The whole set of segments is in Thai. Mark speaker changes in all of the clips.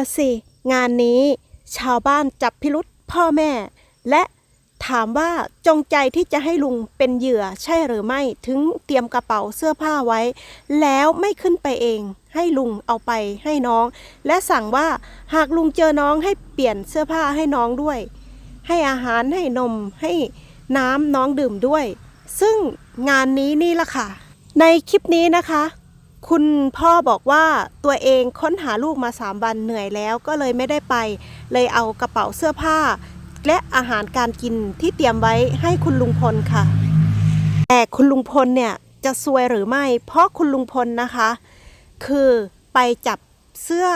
Speaker 1: ละสิ งานนี้ชาวบ้านจับพิรุษพ่อแม่ และถามว่าจงใจที่จะให้ลุงเป็นเหยื่อใช่หรือไม่ถึงเตรียมกระเป๋าเสื้อผ้าไว้ แล้วไม่ขึ้นไปเอง ให้ลุงเอาไปให้น้อง และสั่งว่าหากลุงเจอน้องให้เปลี่ยนเสื้อผ้าให้น้องด้วย ให้อาหารให้นมให้น้ำน้องดื่มด้วย ซึ่งงานนี้นี่ละค่ะ ในคลิปนี้นะคะ คุณพ่อบอกว่าตัวเองค้นหาลูกมาสามวันเหนื่อยแล้วก็เลยไม่ได้ไป เลยเอากระเป๋าเสื้อผ้า และอาหารการกินที่เตรียมไว้ให้คุณลุงพลค่ะ แต่คุณลุงพลเนี่ยจะซวยหรือไม่ เพราะคุณลุงพลนะคะ คือไปจับเสื้อ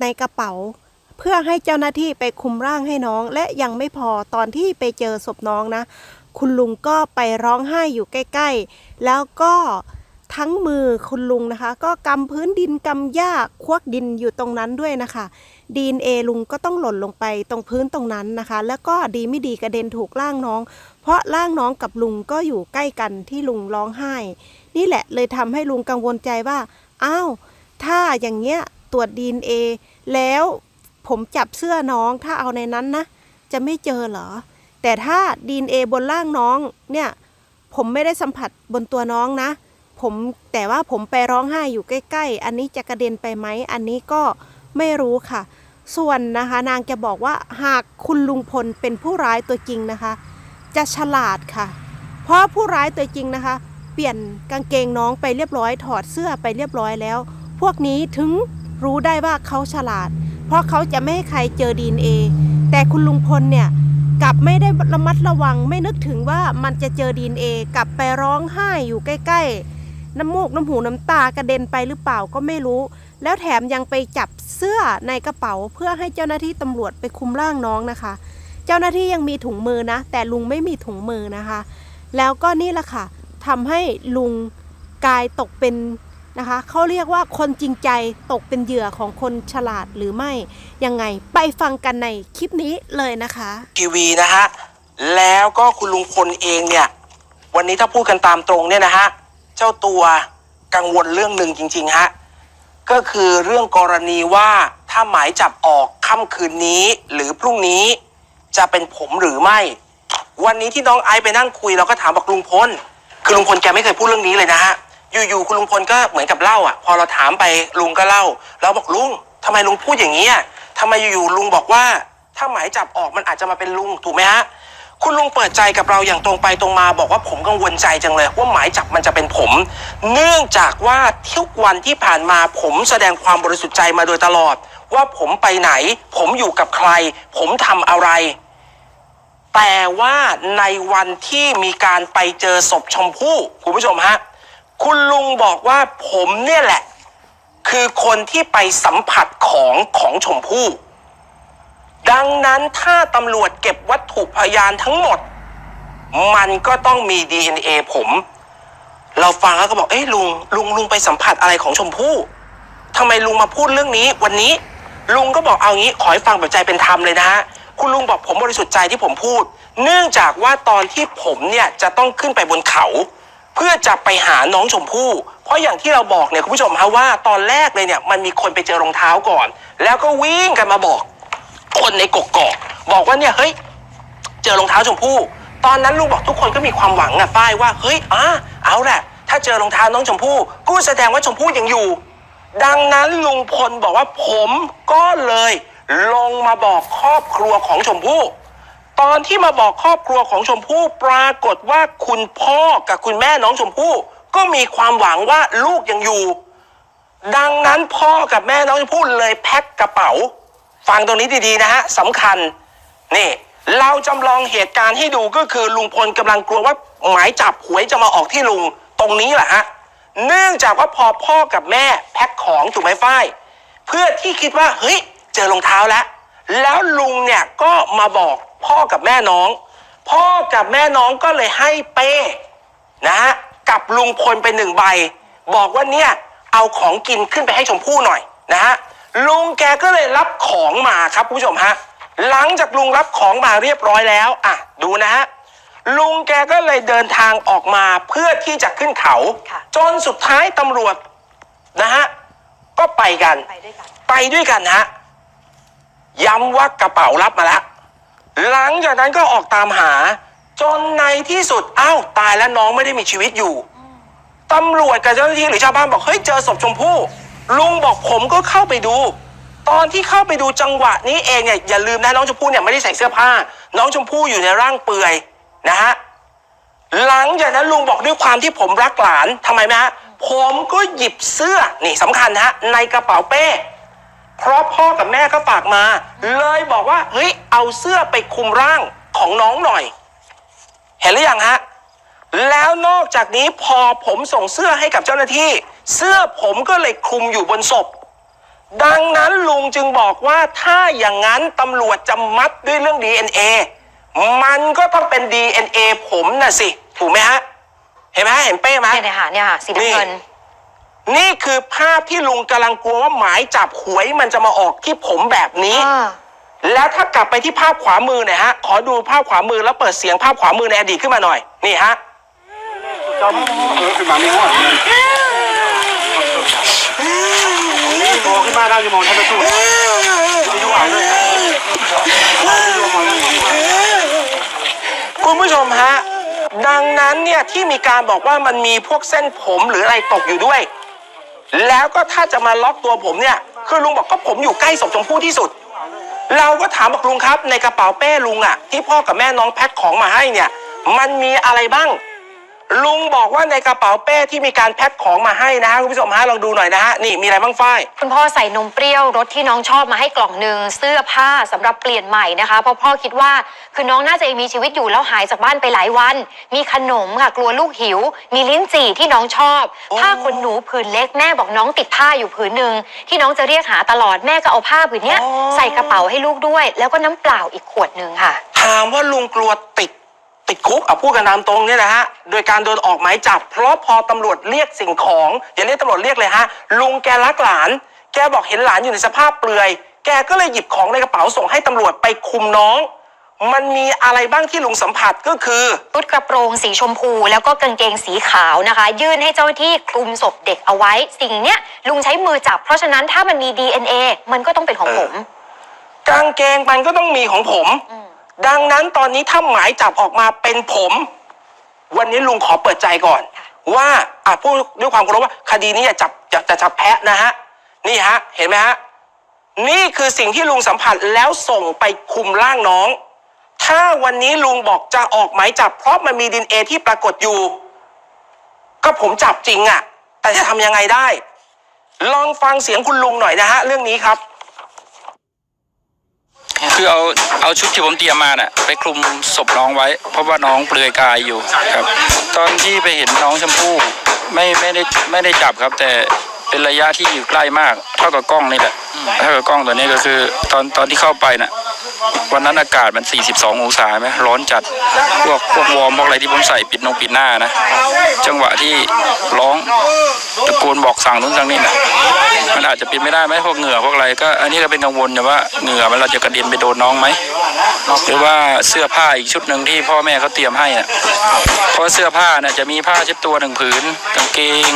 Speaker 1: ในกระเป๋า เพื่อให้เจ้าหน้าที่ไปคุมร่างให้น้อง และยังไม่พอตอนที่ไปเจอศพน้องนะ คุณลุงก็ไปร้องไห้อยู่ใกล้ ๆ แล้วก็ ทั้งมือคุณลุงนะคะ ก็กำพื้นดินกำหญ้าควักดินอยู่ตรงนั้นด้วยนะคะดีนเอลุงก็ต้องหล่นลงไปตรงพื้นตรงนั้นนะคะ แล้วก็ดีไม่ดีกระเด็นถูกร่างน้อง เพราะร่างน้องกับลุงก็อยู่ใกล้กันที่ลุงร้องไห้ นี่แหละเลยทำให้ลุงกังวลใจว่าอ้าวถ้าอย่างเงี้ยตรวจดีนเอแล้วผมจับเสื้อน้องถ้าเอาในนั้นนะ จะไม่เจอเหรอ แต่ถ้าดีนเอบนร่างน้องเนี่ย ผมไม่ได้สัมผัสบนตัวน้องนะ ผมแต่ว่าผมไปร้องไห้อยู่ใกล้ ๆ อันนี้จะกระเด็นไปไหมอันนี้ก็ไม่รู้ค่ะ ส่วนนะคะนางจะบอกว่าหากคุณลุงพลเป็นผู้ร้ายตัวจริงนะคะ จะฉลาดค่ะ เพราะผู้ร้ายตัวจริงนะคะ เปลี่ยนกางเกงน้องไปเรียบร้อย ถอดเสื้อไปเรียบร้อยแล้ว พวกนี้ถึงรู้ได้ว่าเขาฉลาด เพราะเขาจะไม่ให้ใครเจอดีเอแต่คุณลุงพลเนี่ยกลับไม่ได้ระมัดระวังไม่นึกถึงว่ามันจะเจอดีเอกลับไปร้องไห้อยู่ใกล้ ๆ น้ำมูกน้ำหูน้ำตากระเด็นไปหรือเปล่าก็ไม่รู้ แล้วแถมยังไปจับเสื้อในกระเป๋าเพื่อให้เจ้าหน้าที่ตำรวจไปคุมร่างน้องนะคะ เจ้าหน้าที่ยังมีถุงมือนะ แต่ลุงไม่มีถุงมือนะคะ แล้วก็นี่แหละค่ะทำให้ลุงกลายตกเป็นนะคะเขาเรียกว่าคนจริงใจตกเป็นเหยื่อของคนฉลาดหรือไม่ยังไงไปฟังกันในคลิปนี้เลยนะคะ
Speaker 2: ทีวีนะฮะแล้วก็คุณลุงพลเองเนี่ย วันนี้ถ้าพูดกันตามตรงเนี่ยนะฮะ เจ้าตัวกังวลเรื่องหนึ่งจริง ๆ ฮะ ก็คือเรื่องกรณีว่าถ้าหมายจับออกค่ำคืนนี้หรือพรุ่งนี้จะเป็นผมหรือไม่ วันนี้ที่น้องไอซ์ไปนั่งคุยเราก็ถามบอกลุงพลคือลุงพลแกไม่เคยพูดเรื่องนี้เลยนะฮะ อยู่ๆคุณลุงพลก็เหมือนกับเล่าอะ พอเราถามไปลุงก็เล่าเราบอกลุงทำไมลุงพูดอย่างนี้อะทำไมอยู่ๆลุงบอกว่า ถ้าหมายจับออกมันอาจจะมาเป็นลุงถูกไหมฮะ คุณลุงเปิดใจกับเราอย่างตรงไปตรงมาบอกว่าผมกังวลใจจังเลย ว่าหมายจับมันจะเป็นผม เนื่องจากว่าทุกวันที่ผ่านมาผมแสดงความบริสุทธิ์ใจมาโดยตลอด ว่าผมไปไหน ผมอยู่กับใคร ผมทำอะไร แต่ว่าในวันที่มีการไปเจอศพชมพู่คุณผู้ชมฮะคุณลุงบอกว่าผมเนี่ยแหละ คือคนที่ไปสัมผัสของของชมพู่ ดังนั้นถ้าตำรวจเก็บวัตถุพยานทั้งหมด มันก็ต้องมี DNA ผม เราฟังแล้วก็บอก เอ้ยลุง ลุงลุงไปสัมผัสอะไรของชมพู่ทำไมลุงมาพูดเรื่องนี้วันนี้ ลุงก็บอกเอางี้ขอให้ฟังแบบใจเป็นธรรมเลยนะฮะคุณลุงบอกผมบริสุทธิ์ใจที่ผมพูด เนื่องจากว่าตอนที่ผมเนี่ยจะต้องขึ้นไปบนเขา เพื่อจะไปหาน้องชมพู่ เพราะอย่างที่เราบอกเนี่ยคุณผู้ชมฮะว่าตอนแรกเลยเนี่ยมันมีคนไปเจอรองเท้าก่อน แล้วก็วิ่งกันมาบอก คนในกกอกบอกว่าเนี่ยเฮ้ยเจอรองเท้าชมพู่ตอนนั้นลุงบอกทุกคนก็มีความหวังอะฝ้ายว่าเฮ้ยอะเอาแหละ ถ้าเจอรองเท้าน้องชมพู่ก็แสดงว่าชมพู่ยังอยู่ ดังนั้นลุงพลบอกว่าผมก็เลยลงมาบอกครอบครัวของชมพู่ตอนที่มาบอกครอบครัวของชมพู่ปรากฏว่าคุณพ่อกับคุณแม่น้องชมพู่ก็มีความหวังว่าลูกยังอยู่ ดังนั้นพ่อกับแม่น้องชมพู่เลยแพ็คกระเป๋า ฟังตรงนี้ดีๆนะฮะสำคัญนี่เราจำลองเหตุการณ์ให้ดูก็คือลุงพลกำลังกลัวว่าหมายจับหวยจะมาออกที่ลุงตรงนี้แหละฮะเนื่องจากว่าพอพ่อกับแม่แพ็คของถูกไหมฝ้ายเพื่อที่คิดว่าเฮ้ยเจอรองเท้าแล้ว แล้วลุงเนี่ยก็มาบอกพ่อกับแม่น้อง พ่อกับแม่น้องก็เลยให้เป้นะฮะกับลุงพลไปหนึ่งใบ บอกว่าเนี่ยเอาของกินขึ้นไปให้ชมพู่หน่อยนะฮะ ลุงแกก็เลยรับของมาครับคุณผู้ชมฮะหลังจากลุงรับของมาเรียบร้อยแล้วอะดูนะฮะลุงแกก็เลยเดินทางออกมาเพื่อที่จะขึ้นเขา
Speaker 3: ค่ะ
Speaker 2: จนสุดท้ายตำรวจนะฮะก็ไปกัน
Speaker 3: ไปด้วยกัน
Speaker 2: ไปด้วยกันนะฮะย้ำว่ากระเป๋ารับมาแล้วหลังจากนั้นก็ออกตามหา จนในที่สุดอ้าวตายแล้วน้องไม่ได้มีชีวิตอยู่ตำรวจกับเจ้าหน้าที่หรือชาวบ้านบอกเฮ้ยเจอศพชมพู่ ลุงบอกผมก็เข้าไปดู ตอนที่เข้าไปดูจังหวะนี้เองเนี่ยอย่าลืมนะน้องชมพู่เนี่ยไม่ได้ใส่เสื้อผ้า น้องชมพู่อยู่ในร่างเปลือยนะฮะหลังจากนั้นลุงบอกด้วยความที่ผมรักหลานทำไมไหมฮะผมก็หยิบเสื้อนี่สำคัญนะฮะในกระเป๋าเป้ เพราะพ่อกับแม่ก็ฝากมา เลยบอกว่าเฮ้ยเอาเสื้อไปคลุมร่างของน้องหน่อย เห็นหรือยังฮะแล้วนอกจากนี้พอผมส่งเสื้อให้กับเจ้าหน้าที่ เสื้อผมก็เลยคลุมอยู่บนศพ ดังนั้นลุงจึงบอกว่าถ้าอย่างนั้นตำรวจจะมัดด้วยเรื่อง DNA มันก็ต้องเป็น DNA ผมน่ะสิ ถูกไหมฮะ เห็นไหมฮะเห็นเป้ไหม
Speaker 3: เนี่ยเนี่ยค่ะเนี่ยค่ะสีน้ำเงิน
Speaker 2: นี่คือภาพที่ลุงกำลังกลัวว่าหมายจับหวยมันจะมาออกที่ผมแบบนี้
Speaker 3: อ่า
Speaker 2: แล้วถ้ากลับไปที่ภาพขวามือหน่อยฮะ ขอดูภาพขวามือแล้วเปิดเสียงภาพขวามือในอดีตขึ้นมาหน่อย นี่ฮะ
Speaker 4: จอมเออขึ้นมาไม่หมด โมขึ้นมาได้กี่โมงท่านจะสู้ไม่ดูอ่านเลยไม่ดูมองเลย
Speaker 2: คุณผู้ชมฮะ ดังนั้นเนี่ยที่มีการบอกว่ามันมีพวกเส้นผมหรืออะไรตกอยู่ด้วย แล้วก็ถ้าจะมาล็อกตัวผมเนี่ย คือลุงบอกก็ผมอยู่ใกล้ศพชมพู่ที่สุด เราก็ถามบอกลุงครับในกระเป๋าเป้ลุงอะที่พ่อกับแม่น้องแพ็คของมาให้เนี่ย มันมีอะไรบ้าง ลุงบอกว่าในกระเป๋าเป้ที่มีการแพ็คของมาให้นะฮะคุณผู้ชมฮะลองดูหน่อยนะฮะนี่มีอะไรบ้างฝ้าย
Speaker 3: คุณพ่อใส่นมเปรี้ยวรสที่น้องชอบมาให้กล่องหนึ่งเสื้อผ้าสำหรับเปลี่ยนใหม่นะคะเพราะพ่อคิดว่าคือน้องน่าจะยังมีชีวิตอยู่แล้วหายจากบ้านไปหลายวัน มีขนมค่ะกลัวลูกหิว มีลิ้นจี่ที่น้องชอบ
Speaker 2: โอ้
Speaker 3: ผ้าขนหนูผืนเล็กแม่บอกน้องติดผ้าอยู่ผืนหนึ่งที่น้องจะเรียกหาตลอดแม่ก็เอาผ้าผืนเนี้ยใส่กระเป๋าให้ลูกด้วย แล้วก็น้ำเปล่าอีกขวดหนึ่งค่ะ
Speaker 2: ถามว่าลุงกลัวติด ติดคุกอะพูดกันตามตรงเนี่ยนะฮะโดยการโดนออกหมายจับ เพราะพอตำรวจเรียกสิ่งของอย่าเรียกตำรวจเรียกเลยฮะลุงแกรักหลาน แกบอกเห็นหลานอยู่ในสภาพเปลือย แกก็เลยหยิบของในกระเป๋าส่งให้ตำรวจไปคุมน้อง มันมีอะไรบ้างที่ลุงสัมผัสก็คือ
Speaker 3: ชุดกระโปรงสีชมพู แล้วก็กางเกงสีขาวนะคะ ยื่นให้เจ้าหน้าที่คลุมศพเด็กเอาไว้ สิ่งเนี้ยลุงใช้มือจับ เพราะฉะนั้นถ้ามันมี DNA มันก็ต้องเป็นของผม
Speaker 2: กางเกงมันก็ต้องมีของผม ดังนั้นตอนนี้ถ้าหมายจับออกมาเป็นผม วันนี้ลุงขอเปิดใจก่อน
Speaker 3: ค่ะ
Speaker 2: ว่าอะพูดด้วยความเคารพว่าคดีนี้อย่าจับจะจะจับแพะนะฮะนี่ฮะ เห็นไหมฮะนี่คือสิ่งที่ลุงสัมผัสแล้วส่งไปคุมร่างน้อง ถ้าวันนี้ลุงบอกจะออกหมายจับ เพราะมันมีดินเอที่ปรากฏอยู่ ก็ผมจับจริงอะ่ะ แต่จะทำยังไงได้ ลองฟังเสียงคุณลุงหน่อยนะฮะ เรื่องนี้ครับ
Speaker 5: คือเอาเอาชุดที่ผมเตรียมมาน่ะไปคลุมศพน้องไว้ เพราะว่าน้องเปลือยกายอยู่ครับ ตอนที่ไปเห็นน้องชมพู่ไม่ไม่ได้ไม่ได้จับครับ แต่ เป็นระยะที่อยู่ใกล้มาก เท่ากับกล้องนี่แหละเท่ากับกล้องตัวนี้ก็คือ ตอนตอนที่เข้าไปน่ะ วันนั้นอากาศมัน 42 องศาไหมร้อนจัด พวกพวกวอร์มพวกอะไรที่ผมใส่ปิดนงปิดหน้านะ จังหวะที่ร้องตะโกนบอกสั่งนู้นสั่งนี่น่ะมันอาจจะเป็นไม่ได้ไหมพวกเหงื่อพวกอะไรก็อันนี้ก็เป็นกังวลอยู่ว่าเหงื่อมันเราจะกระเด็นไปโดนน้องไหมหรือว่าเสื้อผ้าอีกชุดหนึ่งที่พ่อแม่เขาเตรียมให้อะเพราะเสื้อผ้าเนี่ยจะมีผ้าเช็ดตัวหนึ่งผืนกางเกง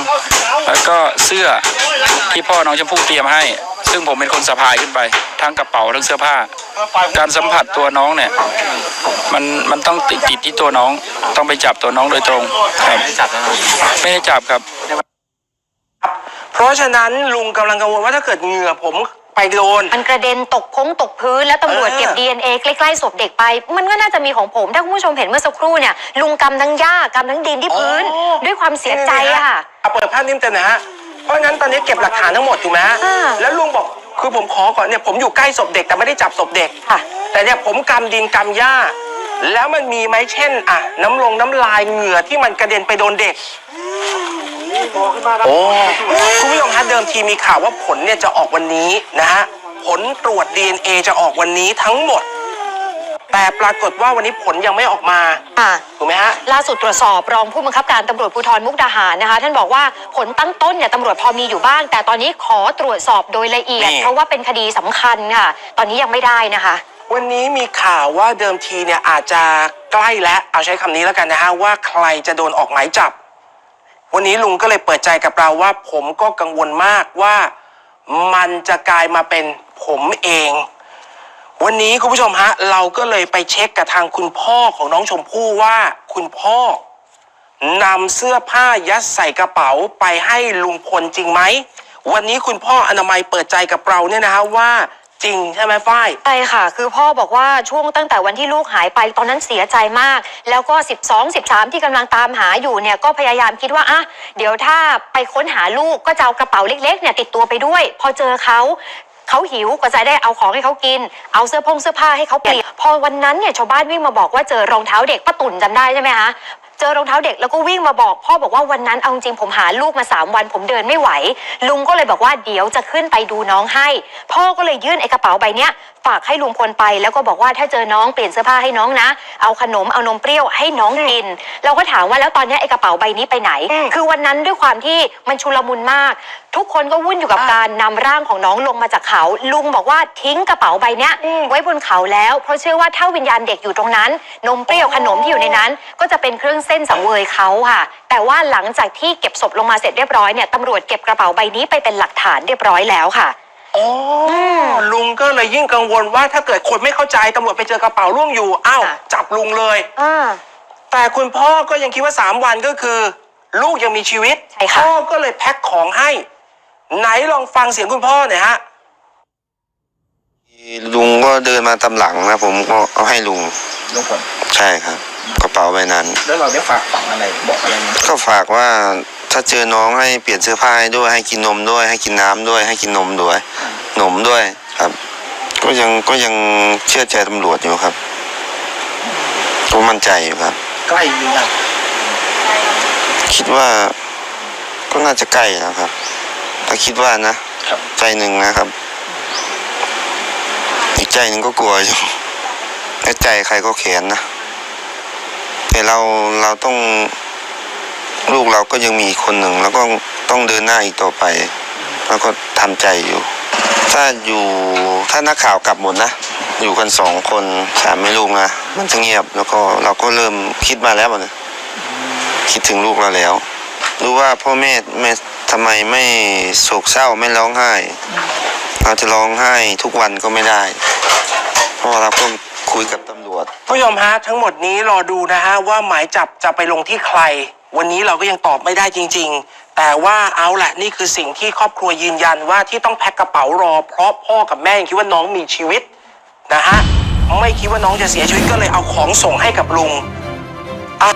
Speaker 5: แล้วก็เสื้อ ที่พ่อน้องชมพู่เตรียมให้ ซึ่งผมเป็นคนสะพายขึ้นไป ทั้งกระเป๋าทั้งเสื้อผ้า การสัมผัสตัวน้องเนี่ยมันมันต้องติดติดที่ตัวน้องต้องไปจับตัวน้องโดยตรงครับไม่ได้จับครับ
Speaker 2: เพราะฉะนั้นลุงกำลังกังวลว่าถ้าเกิดเหงื่อผมไปโดน
Speaker 3: มันกระเด็นตกพงตกพื้นแล้วตำรวจ
Speaker 2: เออ
Speaker 3: เก็บ DNA ใกล้ๆศพเด็กไป มันก็น่าจะมีของผม ถ้าคุณผู้ชมเห็นเมื่อสักครู่เนี่ยลุงกำทั้งหญ้ากำทั้งดินที่พื้น
Speaker 2: อ๋อ
Speaker 3: ด้วยความเสียใจอะค่ะ
Speaker 2: เอาเปิดภาพนิ่มเต็มนะฮะ เพราะงั้นตอนนี้เก็บหลักฐานทั้งหมดถูกไหมฮะ
Speaker 3: อ่า
Speaker 2: แล้วลุงบอกคือผมขอก่อนเนี่ยผมอยู่ใกล้ศพเด็กแต่ไม่ได้จับศพเด็ก
Speaker 3: ค่ะ
Speaker 2: แต่เนี่ยผมกำดินกำหญ้า แล้วมันมีไหมเช่นอะน้ำลงน้ำลายเหงื่อที่มันกระเด็นไปโดนเด็ก
Speaker 4: โมขึ้นมาได้
Speaker 2: โอ้คุณผู้ชมฮะเดิมทีมีข่าวว่าผลเนี่ยจะออกวันนี้นะฮะผลตรวจ DNA จะออกวันนี้ทั้งหมด แต่ปรากฏว่าวันนี้ผลยังไม่ออกมา
Speaker 3: ค่ะ
Speaker 2: ถูกไหมฮะ
Speaker 3: ล่าสุดตรวจสอบรองผู้บังคับการตำรวจภูธรมุกดาหารนะคะ ท่านบอกว่าผลตั้งต้นเนี่ยตำรวจพอมีอยู่บ้าง แต่ตอนนี้ขอตรวจสอบโดยละเอียด
Speaker 2: นี่
Speaker 3: เพราะว่าเป็นคดีสำคัญค่ะ ตอนนี้ยังไม่ได้นะคะ
Speaker 2: วันนี้มีข่าวว่าเดิมทีเนี่ยอาจจะใกล้แล้ว เอาใช้คำนี้แล้วกันนะฮะ ว่าใครจะโดนออกหมายจับ วันนี้ลุงก็เลยเปิดใจกับเราว่า ผมก็กังวลมากว่า มันจะกลายมาเป็นผมเอง วันนี้คุณผู้ชมฮะ เราก็เลยไปเช็คกับทางคุณพ่อของน้องชมพู่ว่าคุณพ่อนำเสื้อผ้ายัดใส่กระเป๋าไปให้ลุงพลจริงไหม วันนี้คุณพ่ออนามัยเปิดใจกับเราเนี่ยนะฮะว่าจริงใช่ไหมฝ้าย
Speaker 3: ใช่ค่ะ คือพ่อบอกว่าช่วงตั้งแต่วันที่ลูกหายไปตอนนั้นเสียใจมาก แล้วก็ 12 13 ที่กำลังตามหาอยู่เนี่ยก็พยายามคิดว่าอะเดี๋ยวถ้าไปค้นหาลูกก็จะเอากระเป๋าเล็กๆเนี่ยติดตัวไปด้วย พอเจอเขา เขาหิวก็จะได้เอาของให้เขากิน เอาเสื้อผงเสื้อผ้าให้เขาเปลี่ยนพอวันนั้นเนี่ยชาวบ้านวิ่งมาบอกว่าเจอรองเท้าเด็กป้าตุ่นจำได้ใช่ไหมคะ เจอรองเท้าเด็กแล้วก็วิ่งมาบอก พ่อบอกว่าวันนั้นเอาจริงผมหาลูกมาสามวัน ผมเดินไม่ไหว ลุงก็เลยบอกว่าเดี๋ยวจะขึ้นไปดูน้องให้ พ่อก็เลยยื่นไอ้กระเป๋าใบเนี้ยฝากให้ลุงพลไป แล้วก็บอกว่าถ้าเจอน้องเปลี่ยนเสื้อผ้าให้น้องนะ เอาขนมเอานมเปรี้ยวให้น้องกิน เราก็ถามว่าแล้วตอนเนี้ยไอ้กระเป๋าใบนี้ไปไหน คือวันนั้นด้วยความที่มันชุลมุนมาก ทุกคนก็วุ่นอยู่กับการนำร่างของน้องลงมาจากเขา ลุงบอกว่าทิ้งกระเป๋าใบเนี้ยไว้บนเขาแล้ว เพราะเชื่อว่าถ้าวิญญาณเด็กอยู่ตรงนั้น นมเปรี้ยวขนมที่อยู่ในนั้น ก็จะเป็นเครื่องเส้นสังเวยเขาค่ะ แต่ว่าหลังจากที่เก็บศพลงมาเสร็จเรียบร้อยเนี่ยตำรวจเก็บกระเป๋าใบนี้ไปเป็นหลักฐานเรียบร้อยแล้วค่ะ
Speaker 2: อ๋อลุงก็เลยยิ่งกังวลว่าถ้าเกิดคนไม่เข้าใจตำรวจไปเจอกระเป๋าร่วงอยู่อ้าว
Speaker 3: ค่ะ
Speaker 2: จับลุงเลย
Speaker 3: อ่า
Speaker 2: แต่คุณพ่อก็ยังคิดว่าสามวันก็คือ ลูกยังมีชีวิต
Speaker 3: ใช่ค่ะ
Speaker 2: พ่อก็เลยแพ็คของให้ ไหนลองฟังเสียงคุณพ่อหน่อยฮะ
Speaker 6: ลุงก็เดินมาตำหลังนะผมก็เอาให้ลุง
Speaker 4: ลุงพล
Speaker 6: ใช่ครับ กระเป๋าใบนั้น
Speaker 4: แล้วเราได้ฝากฝังอะไรบอกอะไรไหม
Speaker 6: ก็ฝากว่าถ้าเจอน้องให้เปลี่ยนเสื้อผ้าให้ด้วยให้กินนมด้วย ให้กินน้ำด้วย ให้กินนมด้วยนมด้วยครับ ก็ยังก็ยังเชื่อใจตำรวจอยู่ครับก็มั่นใจอยู่ครับ
Speaker 4: ใกล้หรือยัง
Speaker 6: คิดว่าก็น่าจะใกล้นะครับ ถ้าคิดว่านะครับ ใจหนึ่งนะครับ อีกใจหนึ่งก็กลัวอยู่แต่ใจใครก็แขนนะ แต่เราเราต้องลูกเราก็ยังมีอีกคนหนึ่ง แล้วก็ต้องเดินหน้าอีกต่อไป แล้วก็ทำใจอยู่ ถ้าอยู่ถ้านักข่าวกลับหมดนะ อยู่กันสองคนสามไม่ลูกนะมันจะเงียบแล้วก็เราก็เริ่มคิดมาแล้วนะคิดถึงลูกเราแล้ว รู้ว่าพ่อแม่แม่ทำไมไม่โศกเศร้าไม่ร้องไห้ เราจะร้องไห้ทุกวันก็ไม่ได้ เพราะว่าเราก็ คุยกับตำรวจ
Speaker 2: ผู้ชมฮะทั้งหมดนี้รอดูนะฮะว่าหมายจับจะไปลงที่ใคร วันนี้เราก็ยังตอบไม่ได้จริง ๆ แต่ว่าเอาแหละนี่คือสิ่งที่ครอบครัวยืนยันว่าที่ต้องแพ็คกระเป๋ารอ เพราะพ่อกับแม่ยังคิดว่าน้องมีชีวิตนะฮะไม่คิดว่าน้องจะเสียชีวิตก็เลยเอาของส่งให้กับลุงอะ